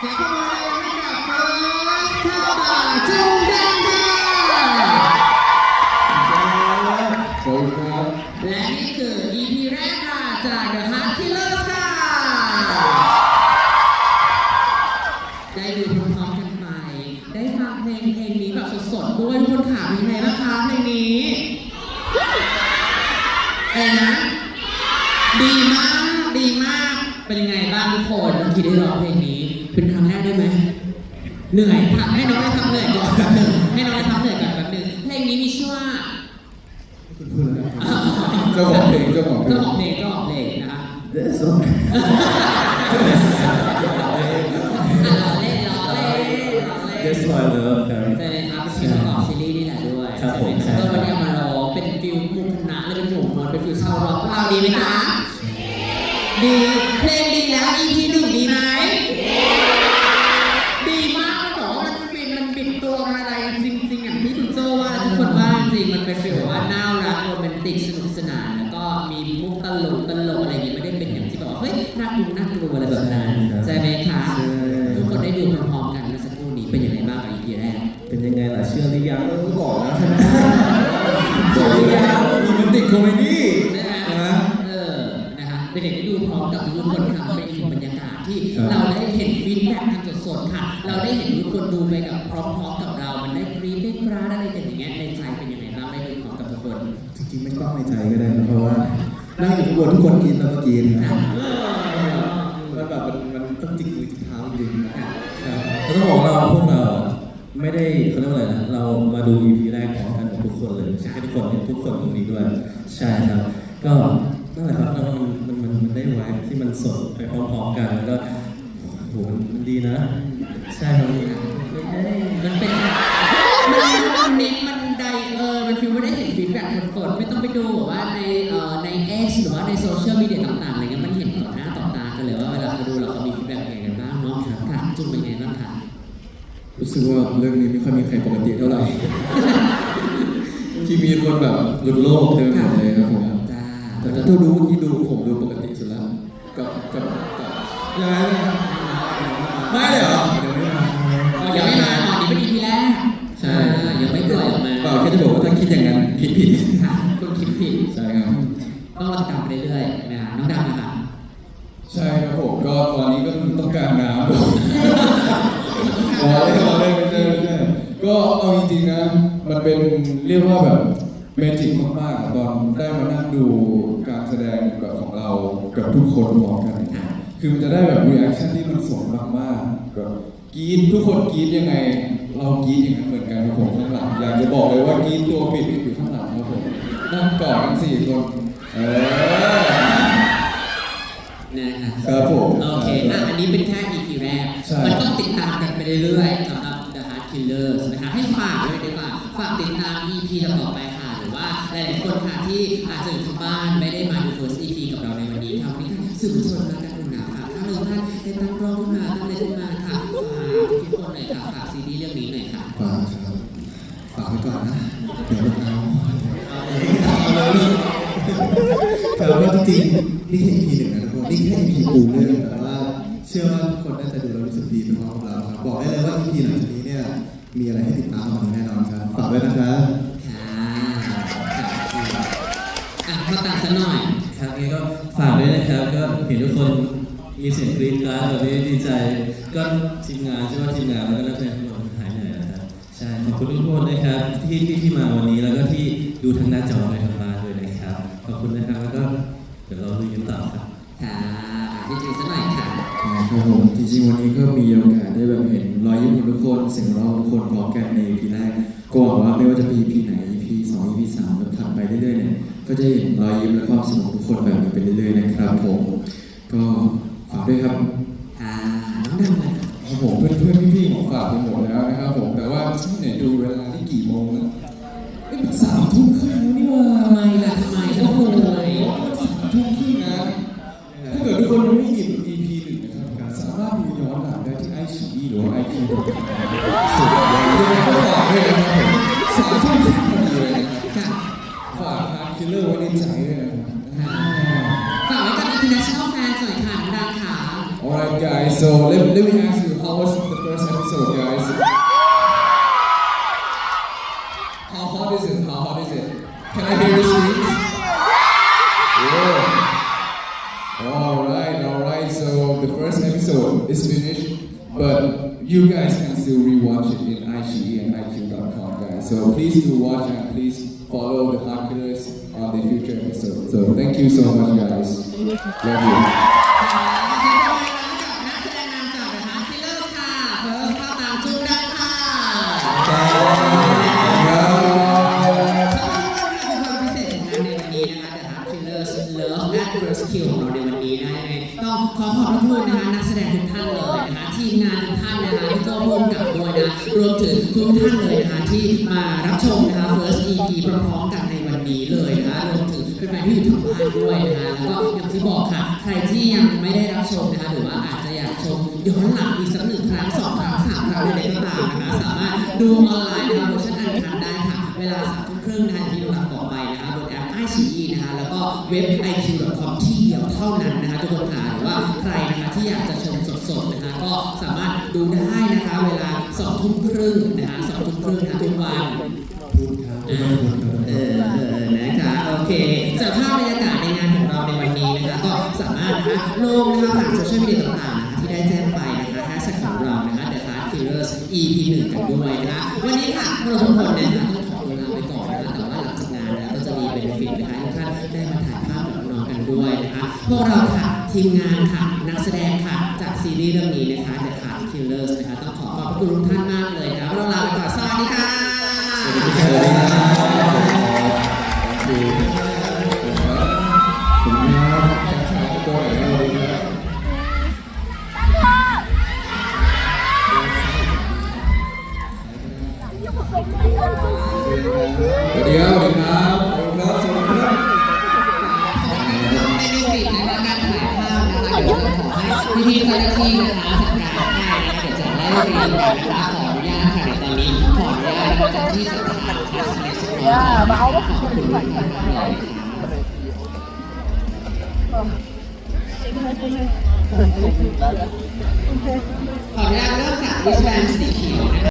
เสียงปรบมือให้กับเฟิร์สข้าวป่าจุงแดงค่ะสวัสดีครับและนี่คือ EP แรกค่ะจาก The Heart Killers ค่ะ ได้ดูพร้อมๆกันไป ได้ฟังเพลงเพลงนี้แบบสดๆด้วยทุกคนค่ะเป็นไงบ้างคะเพลงนี้อะไรนะ ดีมาก ดีมาก เป็นยังไงบ้างทุกคนเมื่อกี้ได้ร้องเพลงนี้ เป็นครั้งแรกได้ไหมเหนื่อยค่ะให้น้องได้พักเหนื่อยก่อนแป๊บหนึงให้น้องได้พักเหนื่อยก่อนแป๊บหนึงเพลงนี้มีชื่อว่า คุณพูดแล้วนะครับเจ้าของเพลงเจ้าของเพลเจ้างของเพลงเจ้าของเพลงนะคะ That's all อะล้อเล่นล้อเล่นล้อเล่น That's why I love ครับ ใช่ไหมครับเป็นเพลงประกอบซีรีส์นี่แหละด้วยครับผมใช่ไหก็วันนี้เอามาร้องเป็นฟิลมุกคณะเลยเป็นหมู่มวลเป็นฟิลชาวร็อกของเราดีไหมคะดีเพลงดีแล้ว EP หนึ่ง มีมุกตลกตลกอะไรอย่างงี้ไม่ได้เป็นอย่างที่แบบว่าเฮ้ยน่ากลัวน่ากลัวอะไรแบบนั้นใช่ไหมคะใช่ ทุกคนได้ดูพร้อมๆกันเมื่อสักครู่นี้เป็นยังไงบ้างกับ EP แรก เป็นยังไงล่ะเชื่อหรือยังเออบอกแล้วใช่ไหมบอกหรือยังโรแมนติกคอมเมดี้ใช่ไหมนะ เออ นะคะเป็นเด็กได้ดูพร้อมกับทุกคนค่ะเป็นอีกหนึ่งบรรยากาศที่ครับเราได้เห็นฟีดแบ็กกันสดๆค่ะ เราได้เห็นทุกคนดูไปกับพร้อมๆกับเรา มันได้กรี๊ดได้กราดอะไรกันอย่างเงี้ยในใจเป็นยังไงบ้างได้ดูพร้อมกับทุกคน จริงๆไม่ต้องในใจก็ได้นะเพราะว่า นั่งอยู่ข้างบนทุกคนกินแล้วก็กินนะมันแบบมันมันต้องจิกมือจิกเท้าจริงๆนะครับเราต้องบอกเราพวกเราไม่ได้เขาเรียกว่าอะไรนะเรามาดู EP แรกพร้อมกันกับทุกคนเลยไม่ใช่แค่ทุกคนเนี่ยทุกคนตรงนี้ด้วย ใช่ครับ ก็นั่นแหละครับแล้วมันมันมันมันได้ไวท์ที่มันสดไปพร้อมๆกันแล้วก็โหมันดีนะ ใช่ครับมันเป็นมันมันเน้นมันไดเออมันฟีลว่าได้เห็นฟีดแบ็กสดๆไม่ต้องไปดูแบบว่าในเอ่อใน X หรือว่าในโซเชียลมีเดียต่างๆอะไรเงี้ยมันเห็นต่อหน้าต่อตากันเลยว่าเวลาเขาดูเราเขามีฟีดแบ็กยังไงกันบ้างเนาะค่ะจุงเป็นไงบ้างคะรู้สึกว่าเรื่องนี้ไม่ค่อยมีใครปกติเท่าไหร่ ที่มีคนแบบหลุดโลกเต็มไปหมดเลยครับผมจ้าแต่ถ้าดูที่ดูผมดูปกติสุดแล้วกับกับกับยังไงนะไม่เลยเหรอเดี๋ยวไม่มาอ๋อยังไม่มาอ๋อนี่เป็น EP แรกใช่อ่ายังไม่ปล่อยออกมาเปล่าแค่จะบอกว่าถ้าคิดอย่างนั้นคิดผิดค่ะคุณคิดผิดใช่ครับ ต้องรอติดตามไปเรื่อยๆนะน้องดำนะคะใช่ครับผมก็ตอนนี้ก็ต้องการน้ำด้วยรอเล่นรอเล่นไม่ใช่ไม่ใช่ก็เอาจริงๆนะมันเป็นเรียกว่าแบบเมจิกมากๆตอนได้มานั่งดูการแสดงแบบของเรากับทุกคนพร้อมกันเนี่ยคือมันจะได้แบบรีแอคชั่นที่มันสมมากๆแบบกรีดทุกคนกรีดยังไง เรากรีดอย่างนั้นเหมือนกันครับผมข้างหลังอยากจะบอกเลยว่ากรีดตัวปิดอยู่ข้างหลังครับผมนั่งกอดกันสี่คนเออ นะคะ ครับผม โอเคอะอันนี้เป็นแค่ EP แรก ใช่ มันต้องติดตามกันไปเรื่อยๆสำหรับ The Heart Killers นะคะให้ฝากด้วยดีกว่าฝากติดตาม EP ต่อๆไปค่ะ หรือว่าหลายๆคนค่ะที่อาจจะอยู่ทางบ้านไม่ได้มาดู first EP กับเราในวันนี้ค่ะวันนี้ค่ะสื่อมวลชนมากันอุ่นหนาค่ะถ้าเราท่านได้ตั้งกล้องขึ้นมาตั้งอะไรขึ้นมาค่ะฝากทุกคนหน่อยค่ะฝากซีรีส์เรื่องนี้หน่อยค่ะฝากครับฝากไว้ก่อนนะเดี๋ยวมันเอาครับว่าจริงๆนี่แค่ EP หนึ่งนะทุกคนนี่แค่ EP ปูเรื่องแต่ว่า เชื่อว่าทุกคนน่าจะดูแล้วรู้สึกดีไปพร้อมกับเราครับ บอกได้เลยว่า EP หลังจากนี้เนี่ยมีอะไรให้ติดตามมากกว่านี้แน่นอนครับฝากด้วยนะครับค่ะอะมาตัดซะหน่อย ครับงั้นก็ฝากด้วยนะครับ ก็เห็นทุกคนมีเสียงกรี๊ดกราดแบบนี้ดีใจ ก็ทีมงานใช่ไหมทีมงานแล้วก็นักแสดงทุกคนหายเหนื่อยนะครับใช่ขอบคุณทุกคนนะครับที่ที่ที่มาวันนี้แล้วก็ที่ดูทางหน้าจอในทางบ้านด้วยนะครับ ขอบคุณนะครับแล้วก็เดี๋ยวเราดูกันต่อครับค่ะพี่จีซะหน่อยค่ะ ครับผมจริงๆวันนี้ก็มีโอกาสได้แบบเห็นรอยยิ้มของทุกคนเสียงร้องของทุกคนพร้อมกันใน EP แรกก็หวังว่าไม่ว่าจะเป็น EP ไหน EP สอง EP สามแบบถัดไปเรื่อยๆเนี่ยก็จะเห็นรอยยิ้มและความสนุกของทุกคนแบบนี้ไปเรื่อยๆนะครับผมก็ฝากด้วยครับค่ะน้องดำเลยครับผมเพื่อนๆพี่ๆของฝากไปหมดแล้วนะครับผมแต่ว่าเนี่ยดูเวลาที่กี่โมงแล้วเอ้ยมันสามทุ่มครึ่งแล้วนี่หว่าทำไมล่ะทำไม ชีหรือว่าไอคิวดอทคอมสุดยอดยังไงก็ฝากด้วยนะครับผมสามทุ่มครึ่งพอดีเลยนะครับ ค่ะ ฝากฮาร์ดคิลเลอร์ไว้ในใจด้วยนะครับ ฝากไว้กับ international fans หน่อยค่ะน้องดำค่ะ Alright guys so let, let me ask you, how was the first episode, guys? How hot is it? How hot is it? Can I hear your screams? Yeah. Alright, alright. So the first episode is finished, but you guys can still rewatch it in iQIYI and iQ.com, guys. So please do watch and please follow the Hard on the future episode. So thank you so much, guys. Love you. Heart Killers Love at First Kill ของเราในวันนี้นะคะยังไงต้องขอขอบพระคุณนะคะนักแสดงทุกท่านเลยนะคะทีมงานทุกท่านนะคะที่ก็ร่วมกับด้วยนะรวมถึงทุกท่านเลยนะคะที่มารับชมนะคะ First EP พร้อมๆกันในวันนี้เลยนะคะรวมถึงเป็นแฟนๆที่อยู่ทางบ้านด้วยนะคะแล้วก็อย่างที่บอกค่ะ ใครที่ยังไม่ได้รับชมนะคะหรือว่าอาจจะอยากชมย้อนหลังอีกสักหนึ่งครั้งสองครั้งสามครั้งใดๆก็ตามนะคะสามารถดูออนไลน์นะคะเวอร์ชันอันคันได้ค่ะ เวลาสามทุ่มครึ่งนะคะที่ นะคะแล้วก็เว็บ iq.com ที่เดียวเท่านั้นนะคะทุกคนค่ะหรือว่าใครนะคะที่อยากจะชมสดๆนะคะก็สามารถดูได้นะคะเวลาสองทุ่มครึ่งนะคะสองทุ่มครึ่งนะคะทุกวันพูดครับทุกคนครับเออเออนะคะโอเคสภาพบรรยากาศในงานของเราในวันนี้นะคะก็สามารถนะคะลงนะคะผ่านโซเชียลมีเดียต่างๆนะคะที่ได้แจ้งไปนะคะแฮชแท็กของเรานะคะ The Heart Killers EP 1กันด้วยนะคะวันนี้ค่ะพวกเราทุกคนนะคะ ทีมงานค่ะ นักแสดงค่ะ จากซีรีส์เรื่องนี้นะคะ The Heart Killers นะคะ ต้องขอขอบคุณทุกท่านมากเลยนะคะพวกเราลาไปก่อนสวัสดีค่ะ สวัสดีครับ Thank you. ขอบคุณครับทักทายทุกคนหน่อยครับสวัสดีครับสวัสดีครับสวัสดีครับสวัสดีครับสวัสดีครับเบ พี่ๆเจ้าหน้าที่นะคะสังการได้นะคะเดี๋ยวจะไล่เรียงกันนะคะขออนุญาตค่ะเดี๋ยวตอนนี้ขออนุญาตนะคะเจ้าหน้าที่จัดการค่ะสำเร็จสักน้อยก่อนนะคะขอบคุณมากเลยขออนุญาตเริ่มจากวิชแบนสีเขียวนะคะ